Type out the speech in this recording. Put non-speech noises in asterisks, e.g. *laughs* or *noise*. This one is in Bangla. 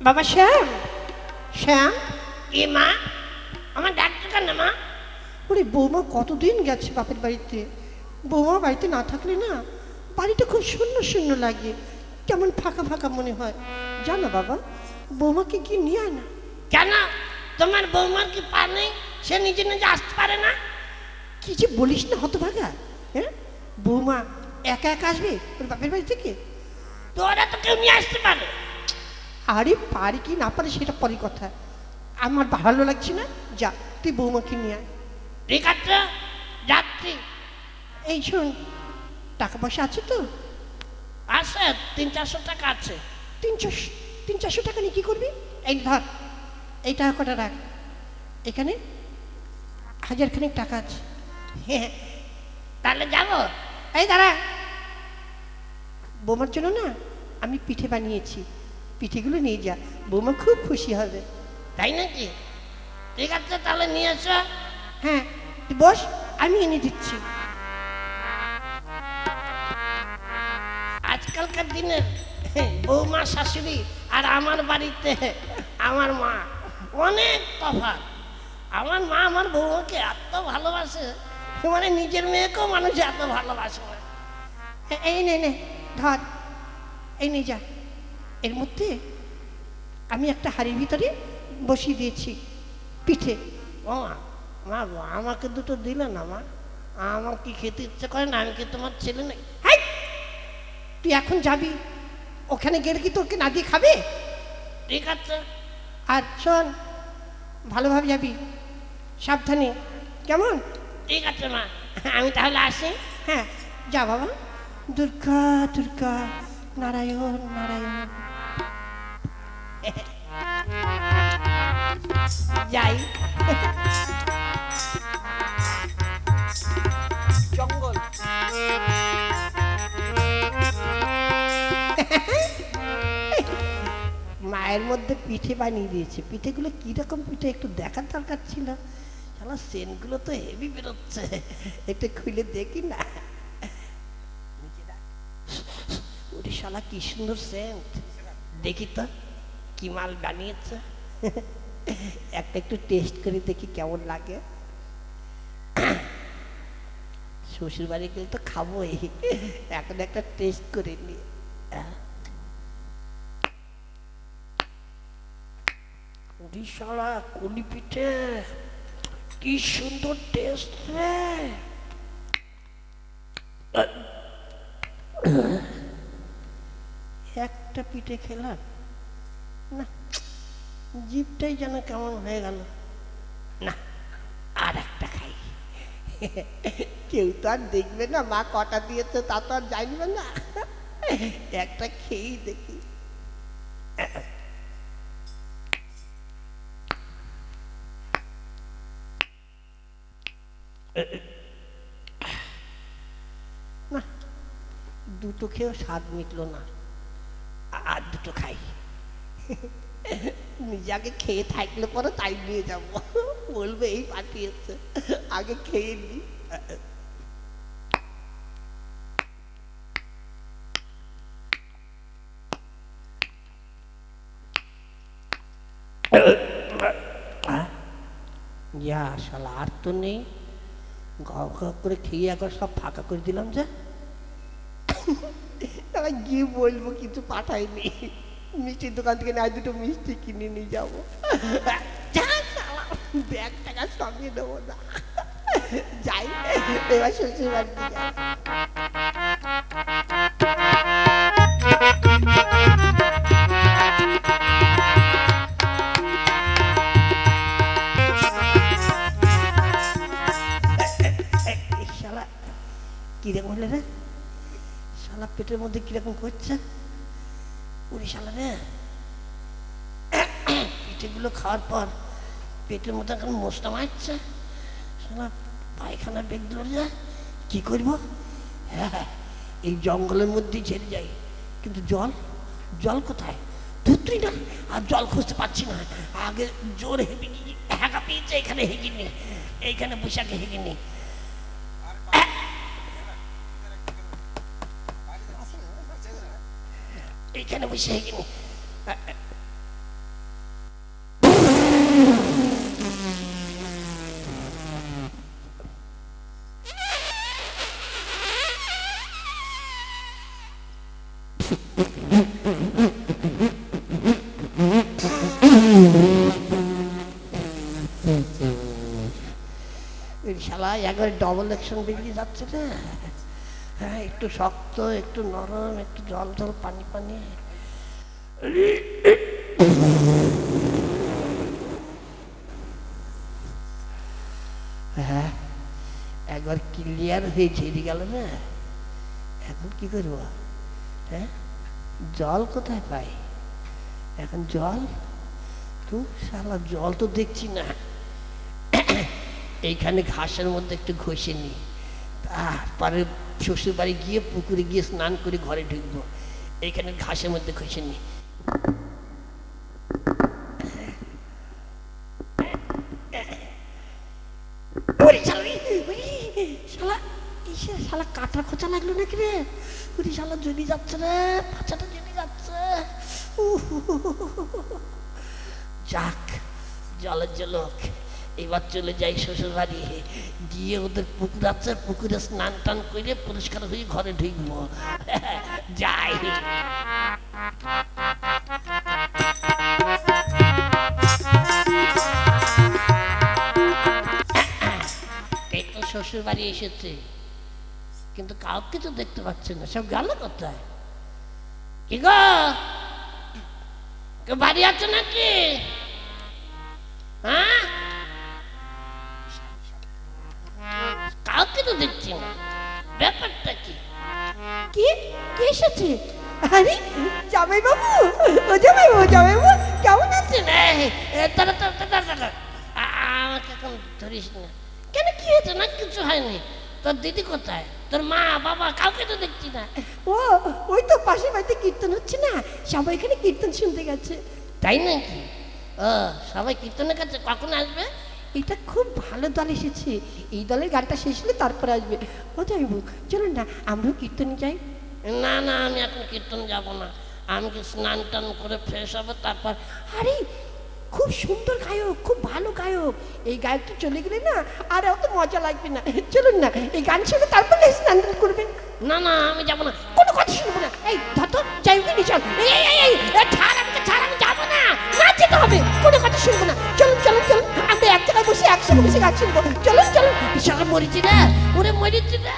বাবা শ্যাম। শ্যাম? এ মা আমার ডাক্তার কেন মা? ওরে বৌমা কতদিন গেছে বাপের বাড়িতে? বৌমা বাড়িতে না থাকলে না বাড়িটা খুব শূন্য শূন্য লাগে। কেমন ফাঁকা ফাঁকা মনে হয়। জানো বাবা বৌমাকে কি নিয়ে আয় না? কেন? তোমার বৌমার কি পা নেই? সে নিজে নিজে আসতে পারে না? কি যে বলিস না হতভাগা হ্যাঁ? বৌমা একা একা আসবে ওর বাপের বাড়ি থেকে? তোরা তো কেউ নিয়ে আসতে পারে। আরে পারি কি না পারে সেটা পরে কথা। আমার ভালো লাগছে না? যা তুই বৌমাকে নিয়ে আয়। ঠিক আছে যাচ্ছি। এই শোন টাকা পয়সা আছে তো? আছে তিন চারশো টাকা আছে। তিনশো তিন চারশো টাকা নিয়ে কী করবি? এই ধর এই টাকা কটা রাখ। এখানে হাজারখানেক টাকা আছে। হ্যাঁ, তাহলে যাব? এই দাঁড়া। বৌমার জন্য না আমি পিঠে বানিয়েছি। পিঠেগুলো নিয়ে যা বৌমা খুব খুশি হবে। তাই নাকি? ঠিক আছে তাহলে নিয়ে এসো। হ্যাঁ তুই বস আমি এনে দিচ্ছি। আজকালকার দিনে বৌমা শাশুড়ি আর আমার বাড়িতে আমার মা অনেক তফাৎ। আমার মা আমার বৌমাকে এত ভালোবাসে মানে নিজের মেয়েকেও মানুষ এত ভালোবাসে। না এই নে নে ধর এই নে যা। এর মধ্যে আমি একটা হাড়ির ভিতরে বসিয়ে দিয়েছি পিঠে। ও মা আমাকে দুটো দিলে না মা। আমার কি খেতে ইচ্ছে করে না আমি কি তোমার ছেলে নাকি? হাই! তুই এখন যাবি ওখানে গেলে কি তোকে না দিয়ে খাবে? ঠিক আছে। আর শোন ভালোভাবে যাবি সাবধানে। কেমন? ঠিক আছে মা আমি তাহলে আসি। হ্যাঁ যা বাবা। দুর্গা দুর্গা। নারায়ণ নারায়ণ। যাই। মায়ের মধ্যে পিঠে বানিয়ে দিয়েছে। পিঠেগুলো কীরকম পিঠে একটু দেখার দরকার ছিল? শালা সেনগুলো তো হেভি বেরোচ্ছে। একটু খুলে দেখি না নিচে রাখ। ওরে শালা কি সুন্দর সেন্ট দেখি তো, কি মাল বানিয়েছে। *laughs* একটা একটু টেস্ট করে দেখি কেমন লাগে। *coughs* শ্বশুর বাড়ি গেলে তো খাবোই। *laughs* এখন একটা টেস্ট করে নি। উড়িষ্যালা কুলি পিঠে, কি সুন্দর টেস্ট রে। একটা পিঠে খেলাম? না জিভটাই যেন কেমন হয়ে গেল। না আর একটা খাই। কেউ তো আর দেখবে না মা কটা দিয়েছে তা তো আর জানবে না। একটা খেয়েই দেখি। না দুটো খেয়েও স্বাদ মিটলো না। আর দুটো খাই নিজে খেয়ে থাকলে পরে তাই নিয়ে যাব। বলবে, এই পাঠিয়েছে আগে খেয়ে নি। যা শালা, আর তো নেই। গাও গাও করে খেয়ে একবার সব ফাঁকা করে দিলাম যে। এবার গিয়ে বলব কিছু পাঠাইনি। মিষ্টির দোকান থেকে না, দুটো মিষ্টি কিনে নিয়ে যাব। ব্যাগ টাকা সঙ্গে দেবো না। যাই, এবার শ্বশুর পেটের মধ্যে কীরকম করছে? উড়ি শালা রে। পিঠেগুলো খাওয়ার পর পেটের মধ্যে এখন মশলা মারছে। শালা পায়খানা বেগ ধরে যায়। কি করব? হ্যাঁ হ্যাঁ, এই জঙ্গলের মধ্যেই ছেড়ে যাই। কিন্তু জল জল কোথায়? ধুত্রি না আর জল খুঁজতে পারছি না। আগে জোর হেঁটে হ্যাঁকা পেয়েছে এখানে হেগিনি এইখানে বৈশাখে হেগিনি এইখানে বসে কিনি শালা ডবল একশন বেরিয়ে যাচ্ছে না। হ্যাঁ একটু শক্ত, একটু নরম, একটু জল জল, পানি পানি। হ্যাঁ একবার ক্লিয়ার হয়ে ছেড়ে গেল না? এখন কি করব? হ্যাঁ জল কোথায় পাই? এখন জল? তো শালা, জল তো দেখছি না। এইখানে ঘাসের মধ্যে একটু ঘষে নি। তারপরে শ্বশুর বাড়ি গিয়ে পুকুরে গিয়ে স্নান করে ঘরে ঢুকবো এইখানে ঘাসের মধ্যে নি শালা কাটা খোঁচা লাগল নাকি রে শালা জ্বলি যাচ্ছে রে পাচাটা জ্বলি যাচ্ছে যাক জলের জলক এবার চলে যাই শ্বশুর বাড়ি গিয়ে ওদের পুকুর আছে, পুকুরে স্নান টান করে পরিষ্কার হয়ে ঘরে ঢুকবো। *laughs* যাই। শ্বশুর বাড়ি এসেছে। কিন্তু কাউকে তো দেখতে পাচ্ছে না, সব গেল কোথায়? কি গো? বাড়ি আছে নাকি? হ্যাঁ? কাউকে তো দেখছি না ব্যাপারটা কি? কে? কে এসেছে? আরে জামাই বাবু ও জামাই বাবু জামাই বাবু কেমন আছেন দাঁড়া। আ- আ- আমাকে এখন ধরিস না। কেন কি হয়েছে? না কিছু হয়নি। তোর দিদি কোথায়? তোর মা বাবা কাউকে তো দেখছি না। ও ওই তো পাশের বাড়িতে কীর্তন হচ্ছে না? সবাই এখানে কীর্তন শুনতে গেছে। তাই নাকি? ও সবাই কীর্তনের কাছে কখন আসবে? এটা খুব ভালো দল এসেছে। এই দলের গানটা শেষ হলে তারপরে আসবে। ও যাইবু চলুন না আমরাও কীর্তন যাই। না না আমি এখন কীর্তন যাব না। আমি কি স্নান টান করে ফ্রেশ হব তারপর আরে খুব সুন্দর গায়ক খুব ভালো গায়ক। এই গায়কটা চলে গেলে না আর অত মজা লাগবে না। চলুন না এই গান শুনে তারপরে স্নান টান করবেন। না না আমি যাব না। কোনো চলো চলুন বিশাল মরিচি রে ওরে মরিচি রে।